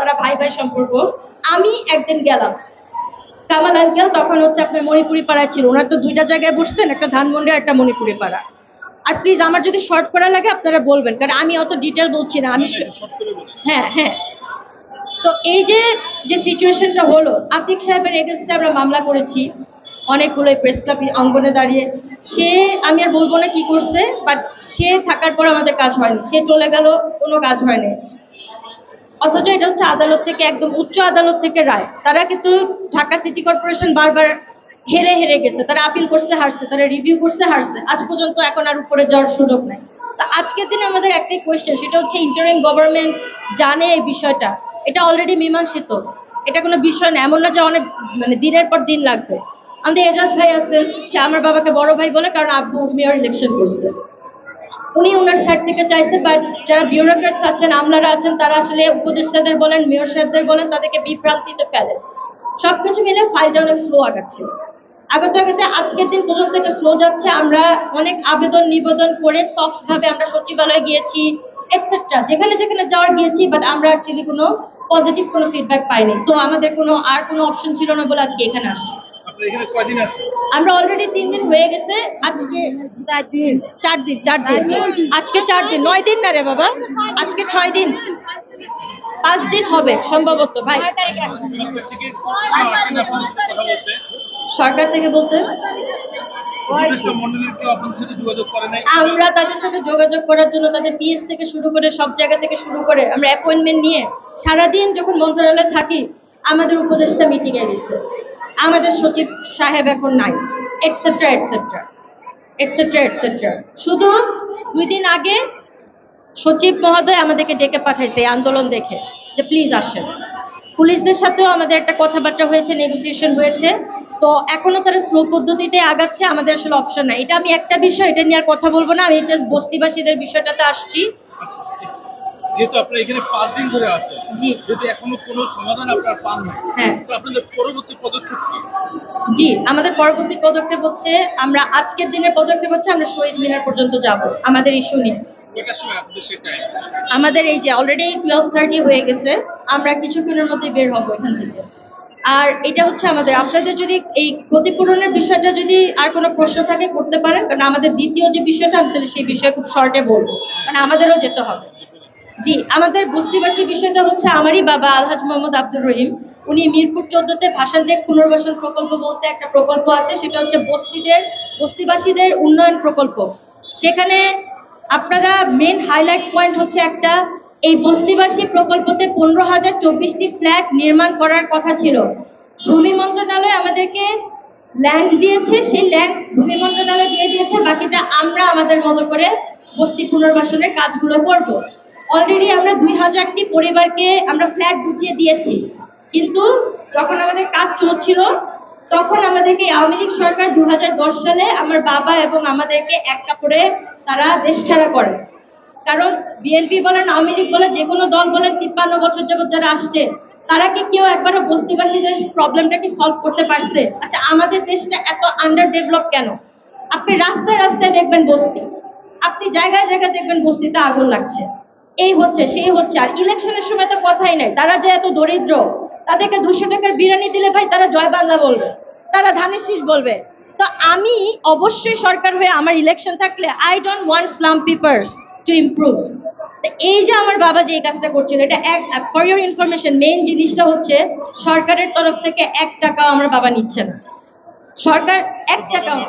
তারা ভাই ভাই সম্পর্ক আমি একদিন গেলাম। কামাল আঙ্কেল তখন হচ্ছে আপনার মণিপুরি পাড়ায় ছিল। ওনার তো দুইটা জায়গায় বসতেন একটা ধানমন্ডি একটা মণিপুরি পাড়া। আর প্লিজ আমার যদি শর্ট করা লাগে আপনারা বলবেন কারণ আমি অত ডিটেল বলছি না। আমি হ্যাঁ হ্যাঁ তো এই যে যে সিচুয়েশনটা হলো আতিক সাহেবের এগেনস্টে আমরা মামলা করেছি। অনেকগুলো প্রেস ক্লাব অঙ্গনে দাঁড়িয়ে। সে আমি আর বলব না কি করছে বাট সে থাকার পর আমাদের কাজ হয়নি। সে চলে গেল কোনো কাজ হয়নি। অথচ এটা হচ্ছে আদালত থেকে একদম উচ্চ আদালত থেকে রায়। তারা কিন্তু ঢাকা সিটি কর্পোরেশন বারবার হেরে হেরে গেছে। তারা আপিল করছে, হারছে, তারা রিভিউ করছে, হারছে। আজ পর্যন্ত এখন আর উপরে যাওয়ার সুযোগ নাই। তা আজকের দিনে আমাদের একটাই কোয়েশ্চেন সেটা হচ্ছে ইন্টারিম গভর্নমেন্ট জানে এই বিষয়টা। এটা অলরেডি মীমাংসিত। এটা কোনো বিষয় না, এমন না যে অনেক মানে দিনের পর দিন লাগবে। আমাদের এজাজ ভাই আছেন সে আমার বাবাকে বড় ভাই বলে, কারণ আব্বু মেয়র ইলেকশন করছে। উনি ওনার সাইড থেকে চাইছে বাট যারা বিউরোক্রেটস আছেন, আমলারা আছেন, তারা আসলে উপদেষ্টাদের বলেন মেয়র সাহেবদের বলেন, তাদেরকে বিভ্রান্তিতে ফেলে। সবকিছু মিলে ফাইলটা অনেক স্লো আগাচ্ছে আগত আগাতে আজকের দিন পর্যন্ত এটা স্লো যাচ্ছে, আমরা অনেক আবেদন নিবেদন করে সফট ভাবে আমরা সচিবালয়ে গিয়েছি এটসেট্রা যেখানে যেখানে যাওয়ার গিয়েছি বাট আমরা অ্যাকচুয়ালি কোনো পজিটিভ কোনো ফিডব্যাক পাইনি। সো আমাদের কোনো আর কোনো অপশন ছিল না বলে আজকে এখানে আসছি। আমরা অলরেডি তিন দিন হয়ে গেছে আজকে চার দিন। চার দিন আজকে চার দিন। নয় দিন না রে বাবা? আজকে ছয় দিন। পাঁচ দিন হবে সম্ভবত ভাই। সরকার থেকে বলতে? সরকার থেকে বলতে? উপদেষ্টা মন্ডলীর কেউ আপনার সাথে যোগাযোগ করে নাই? আমরা তাদের সাথে যোগাযোগ করার জন্য তাদের পিএস থেকে শুরু করে সব জায়গা থেকে শুরু করে আমরা অ্যাপয়েন্টমেন্ট নিয়ে সারাদিন যখন মন্ত্রণালয়ে থাকি আমাদের উপদেষ্টা মিটিং এ গেছে। আমাদের সচিব সাহেব এখন নাই এটসেট্রা এটসেট্রা এটসেট্রা এটসেট্রা শুধু দুই দিন আগে সচিব মহোদয় আমাদেরকে ডেকে পাঠাইছে আন্দোলন দেখে, যে প্লিজ আসেন। পুলিশদের সাথেও আমাদের একটা কথাবার্তা হয়েছে নেগোসিয়েশন হয়েছে। তো এখনও তারা স্লো পদ্ধতিতে আগাচ্ছে, আমাদের আসলে অপশন নাই। এটা আমি একটা বিষয়, এটা নিয়ে আর কথা বলব না। আমি জাস্ট বস্তিবাসীদের বিষয়টাতে আসছি। যেহেতু আপনার এখানে পাঁচ দিন ধরে আছেন যদি এখনও কোনো সমাধান আপনার পান না হ্যাঁ। আপনাদের পরবর্তী পদক্ষেপ কি? জি আমাদের পরবর্তী পদক্ষেপ হচ্ছে আমরা আজকের দিনের পদক্ষেপ হচ্ছে আমরা শহীদ মিনার পর্যন্ত যাব আমাদের ইস্যু নিয়ে আমাদের এই যে অলরেডি টুয়েলভ থার্টি হয়ে গেছে আমরা কিছুক্ষণের মধ্যে বের হব এখান থেকে। আর এটা হচ্ছে আমাদের আপনাদের যদি এই ক্ষতিপূরণের বিষয়টা যদি আর কোনো প্রশ্ন থাকে করতে পারেন কারণ আমাদের দ্বিতীয় যে বিষয়টা আমি তাহলে সেই বিষয়ে খুব শর্টে বলব কারণ আমাদেরও যেতে হবে। জি, আমাদের বস্তিবাসী বিষয়টা হচ্ছে আমারই বাবা আলহাজ মোহাম্মদ আব্দুর রহিম। উনি মিরপুর চোদ্দতে ভাষান টেক পুনর্বাসন প্রকল্প বলতে একটা প্রকল্প আছে, সেটা হচ্ছে বস্তিদের, বস্তিবাসীদের উন্নয়ন প্রকল্প। সেখানে আপনারা মেন হাইলাইট পয়েন্ট হচ্ছে একটা, এই বস্তিবাসী প্রকল্পতে পনেরো হাজার চব্বিশটি ফ্ল্যাট নির্মাণ করার কথা ছিল। ভূমি মন্ত্রণালয় আমাদেরকে ল্যান্ড দিয়েছে, সেই ল্যান্ড ভূমি মন্ত্রণালয় দিয়ে দিয়েছে, বাকিটা আমরা আমাদের মতো করে বস্তি পুনর্বাসনের কাজগুলো করব। অলরেডি আমরা দুই হাজারটি পরিবারকে আমরা ফ্ল্যাট বুঝিয়ে দিয়েছি। কিন্তু যখন আমাদের কাজ চলছিল, তখন আমাদেরকে আওয়ামী লীগ সরকার দু হাজার দশ সালে আমার বাবা এবং আমাদেরকে এক কাপড়ে তারা দেশ ছাড়া করে। কারণ বিএনপি বলেন, আওয়ামী লীগ বলে যে কোনো দল বলেন, তিপ্পান্ন বছর যাবত যারা আসছে, তারা কি কেউ একবারও বস্তিবাসীদের প্রবলেমটা কি সলভ করতে পারছে? আচ্ছা আমাদের দেশটা এত আন্ডার ডেভেলপ কেন? আপনি রাস্তায় রাস্তায় দেখবেন বস্তি। আপনি জায়গায় জায়গায় দেখবেন বস্তিতে আগুন লাগছে। এই হচ্ছে সেই হচ্ছে। আর ইলেকশনের সময় তো কথাই নাই। তারা যে এত দরিদ্র তাদেরকে দুশো টাকার বিরিয়ানি দিলে ভাই তারা জয় বাংলা বলবে। তারা ধানের শীষ বলবে। তো আমি অবশ্যই সরকার হয়ে আমার ইলেকশন থাকলে I don't want slum peoples to improve এই যে আমার বাবা যে এই কাজটা করছিল এটা ফর ইউর ইনফরমেশন মেইন জিনিসটা হচ্ছে সরকারের তরফ থেকে এক টাকাও আমার বাবা নিচ্ছে না। সরকার এক টাকাও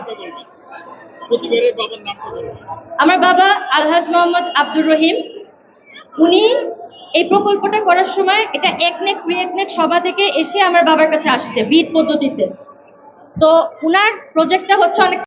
আমার বাবা আলহাজ মোহাম্মদ আব্দুর রহিম। উনি এই প্রকল্পটা করার সময় এটা একনেক প্রিয়েকনেক সভা থেকে এসে আমার বাবার কাছে আসতে, বিট পদ্ধতিতে। তো উনার প্রজেক্টটা হচ্ছে অনেক